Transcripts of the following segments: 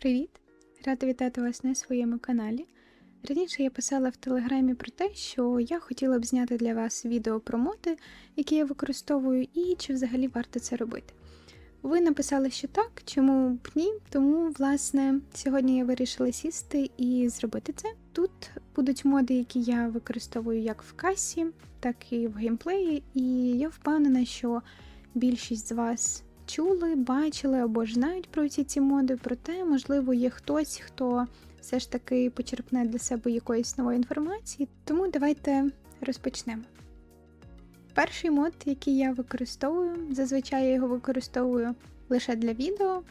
Привіт! Рада вітати вас на своєму каналі. Раніше я писала в телеграмі про те, що я хотіла б зняти для вас відео про моди, які я використовую, і чи взагалі варто це робити. Ви написали, що так, чому б ні, тому, власне, сьогодні я вирішила сісти і зробити це. Тут будуть моди, які я використовую як в касі, так і в геймплеї, і я впевнена, що більшість з вас чули, бачили або ж знають про ці ці моди, проте, можливо, є хтось, хто все ж таки почерпне для себе якоїсь нової інформації. Тому давайте розпочнемо. Перший мод, який я використовую, зазвичай я його використовую лише для відео,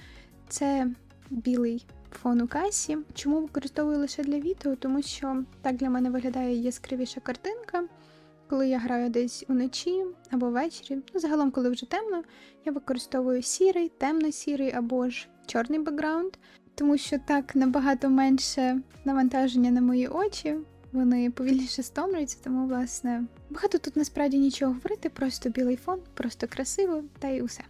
це білий фон у касі. Чому використовую лише для відео? Тому що так для мене виглядає яскравіша картинка. Коли я граю десь уночі або ввечері, ну загалом, коли вже темно, я використовую сірий, темно-сірий або ж чорний бекграунд, тому що так набагато менше навантаження на мої очі, вони повільніше стомлюються, тому, власне, багато тут насправді нічого говорити, просто білий фон, просто красиво та й усе.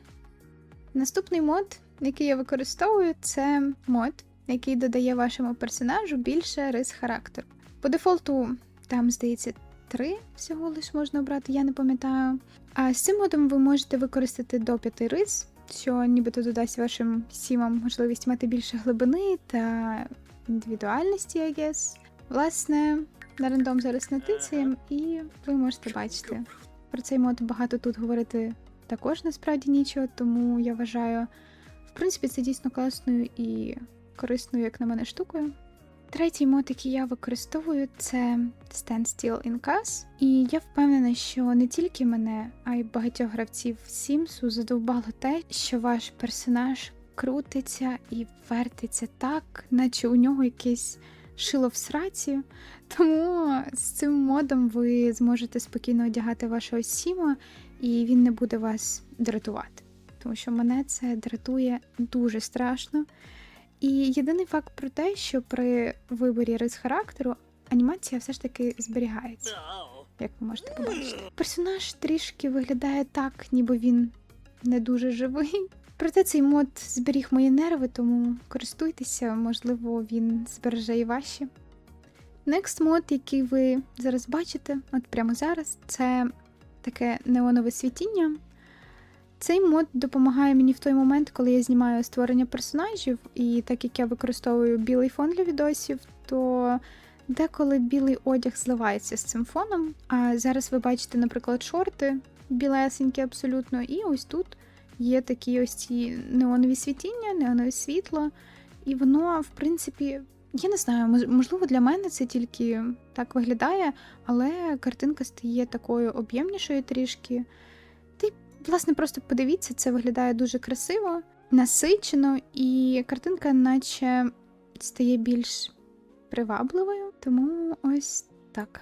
Наступний мод, який я використовую, це мод, який додає вашому персонажу більше рис характеру. По дефолту, там, здається, три всього лиш можна обрати, я не пам'ятаю. А з цим модом ви можете використати до п'яти рис, що нібито додасть вашим сімам можливість мати більше глибини та індивідуальності, I guess. Власне, на рандом зараз натицяємо, і ви можете бачити. Про цей мод багато тут говорити також насправді нічого, тому я вважаю, в принципі, це дійсно класною і корисною, як на мене, штукою. Третій мод, який я використовую, це Stand Still in Cast. І я впевнена, що не тільки мене, а й багатьох гравців Сімсу задовбало те, що ваш персонаж крутиться і вертиться так, наче у нього якесь шило в сраці. Тому з цим модом ви зможете спокійно одягати вашого Сіма, і він не буде вас дратувати. Тому що мене це дратує дуже страшно. І єдиний факт про те, що при виборі рис характеру анімація все ж таки зберігається, як ви можете побачити. Персонаж трішки виглядає так, ніби він не дуже живий. Проте цей мод зберіг мої нерви, тому користуйтеся, можливо, він збереже і ваші. Next мод, який ви зараз бачите, от прямо зараз, це таке неонове світіння. Цей мод допомагає мені в той момент, коли я знімаю створення персонажів, і так як я використовую білий фон для відосів, то деколи білий одяг зливається з цим фоном. А зараз ви бачите, наприклад, шорти білесенькі абсолютно, і ось тут є такі ось ці неонові світіння, неонове світло, і воно, в принципі, я не знаю, можливо, для мене це тільки так виглядає, але картинка стає такою об'ємнішою трішки. Власне, просто подивіться, це виглядає дуже красиво, насичено, і картинка, наче стає більш привабливою. Тому ось так.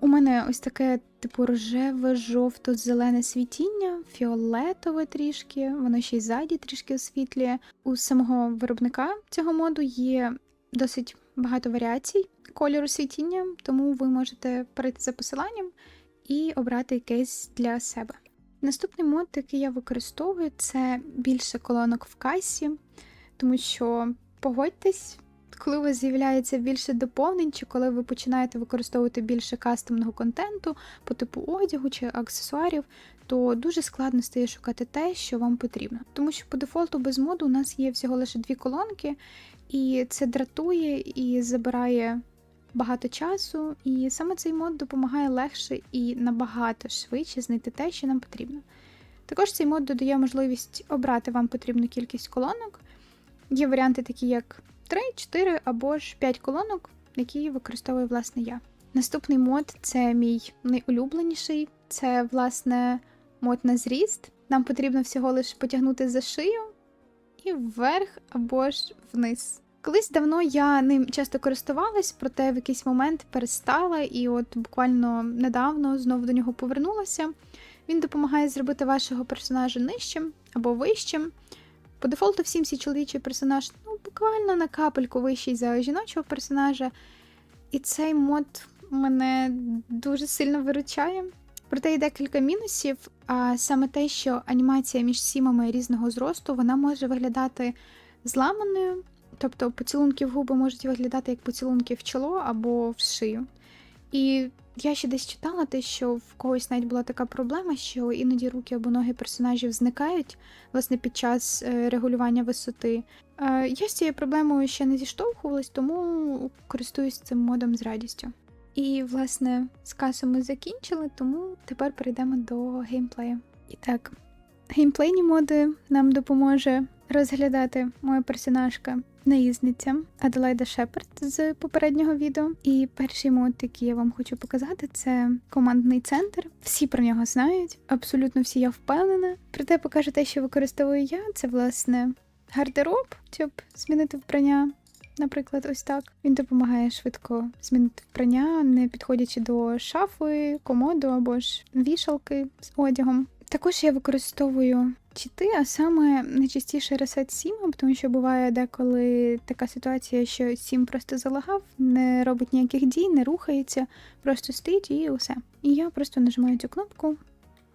У мене ось таке, типу, рожеве, жовто-зелене світіння, фіолетове трішки, воно ще й ззаді трішки освітлює. У самого виробника цього моду є досить багато варіацій кольору світіння, тому ви можете перейти за посиланням і обрати якесь для себе. Наступний мод, який я використовую, це більше колонок в касі, тому що погодьтесь, коли у вас з'являється більше доповнень, чи коли ви починаєте використовувати більше кастомного контенту по типу одягу чи аксесуарів, то дуже складно стає шукати те, що вам потрібно. Тому що по дефолту без моду у нас є всього лише дві колонки, і це дратує і забирає багато часу, і саме цей мод допомагає легше і набагато швидше знайти те, що нам потрібно. Також цей мод додає можливість обрати вам потрібну кількість колонок. Є варіанти, такі як 3, 4 або ж 5 колонок, які використовую власне я. Наступний мод це мій найулюбленіший, це, власне, мод на зріст. Нам потрібно всього лише потягнути за шию і вверх або ж вниз. Колись давно я ним часто користувалась, проте в якийсь момент перестала, і от буквально недавно знову до нього повернулася. Він допомагає зробити вашого персонажа нижчим або вищим. По дефолту всім всі чоловічий персонаж ну, буквально на капельку вищий за жіночого персонажа. І цей мод мене дуже сильно виручає. Проте є декілька мінусів, а саме те, що анімація між сімами різного зросту вона може виглядати зламаною. Тобто поцілунки в губи можуть виглядати як поцілунки в чоло або в шию. І я ще десь читала те, що в когось навіть була така проблема, що іноді руки або ноги персонажів зникають власне під час е, регулювання висоти. Е, Я з цією проблемою ще не зіштовхувалась, тому користуюсь цим модом з радістю. І, власне, з касу ми закінчили, тому тепер перейдемо до геймплею. І так, геймплейні моди нам допоможе розглядати моя персонажка наїзниця Аделайда Шепард з попереднього відео. І перший мод, який я вам хочу показати, це командний центр. Всі про нього знають, абсолютно всі я впевнена. Проте покажу те, що використовую я. Це власне гардероб, щоб змінити вбрання. Наприклад, ось так. Він допомагає швидко змінити вбрання, не підходячи до шафи, комоду або ж вішалки з одягом. Також я використовую чити, а саме найчастіше Reset 7, тому що буває деколи така ситуація, що 7 просто залагав, не робить ніяких дій, не рухається, просто стоїть і усе. І я просто нажимаю цю кнопку,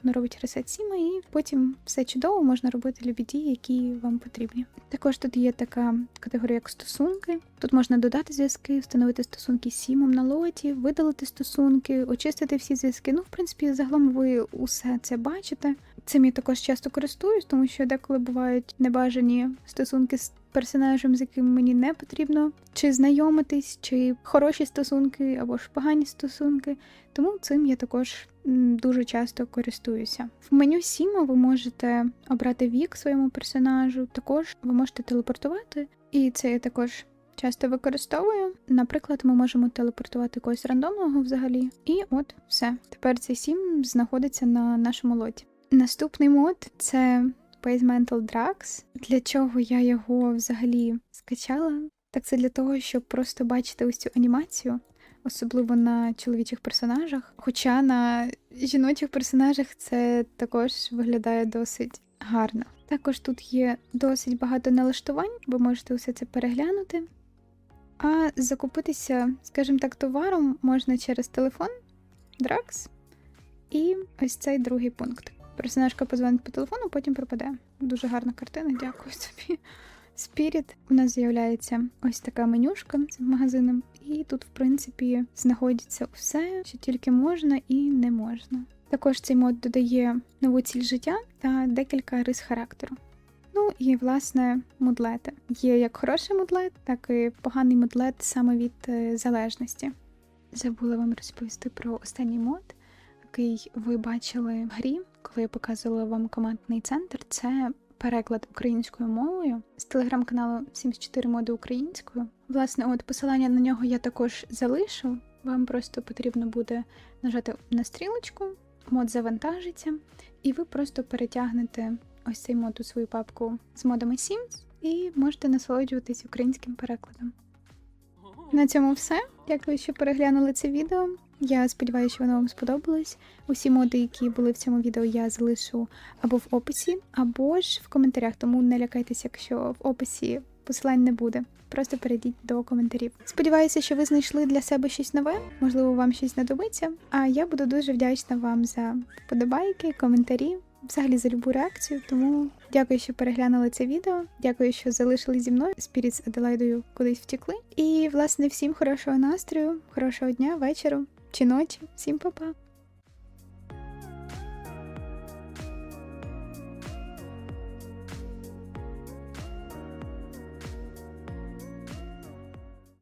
воно робить Reset 7, і потім все чудово, можна робити любі дії, які вам потрібні. Також тут є така категорія, як стосунки. Тут можна додати зв'язки, встановити стосунки з сімом на лоті, видалити стосунки, очистити всі зв'язки. Ну, в принципі, загалом ви усе це бачите. Цим я також часто користуюсь, тому що деколи бувають небажані стосунки з персонажем, з яким мені не потрібно чи знайомитись, чи хороші стосунки, або ж погані стосунки. Тому цим я також дуже часто користуюся. В меню Сіма ви можете обрати вік своєму персонажу. Також ви можете телепортувати, і це я також часто використовую. Наприклад, ми можемо телепортувати когось рандомного взагалі. І от все. Тепер цей сім знаходиться на нашому лоті. Наступний мод це Mental Drugs. Для чого я його взагалі скачала? Так це для того, щоб просто бачити ось цю анімацію, особливо на чоловічих персонажах. Хоча на жіночих персонажах це також виглядає досить гарно. Також тут є досить багато налаштувань, ви можете усе це переглянути. А закупитися, скажімо так, товаром можна через телефон Drax і ось цей другий пункт. Персонажка позвонить по телефону, потім пропаде. Дуже гарна картина, дякую тобі. Спіріт. У нас з'являється ось така менюшка з магазином, і тут, в принципі, знаходиться все, що тільки можна і не можна. Також цей мод додає нову ціль життя та декілька рис характеру. Ну і власне мудлети. Є як хороший мудлет, так і поганий мудлет саме від е, залежності. Забула вам розповісти про останній мод, який ви бачили в грі, коли я показувала вам командний центр. Це переклад українською мовою з телеграм-каналу 74 моди українською. Власне, от посилання на нього я також залишу. Вам просто потрібно буде нажати на стрілочку, мод завантажиться, і ви просто перетягнете ось цей мод у свою папку з модами Sims і можете насолоджуватись українським перекладом. На цьому все. Дякую, що переглянули це відео. Я сподіваюся, що воно вам сподобалось. Усі моди, які були в цьому відео, я залишу або в описі, або ж в коментарях. Тому не лякайтеся, якщо в описі посилань не буде. Просто перейдіть до коментарів. Сподіваюся, що ви знайшли для себе щось нове, можливо, вам щось знадобиться. А я буду дуже вдячна вам за вподобайки, коментарі, взагалі за любу реакцію. Тому дякую, що переглянули це відео. Дякую, що залишили зі мною. Спіріт з Аделайдою кудись втекли. І, власне, всім хорошого настрою, хорошого дня, вечору чи ночі. Всім па-па!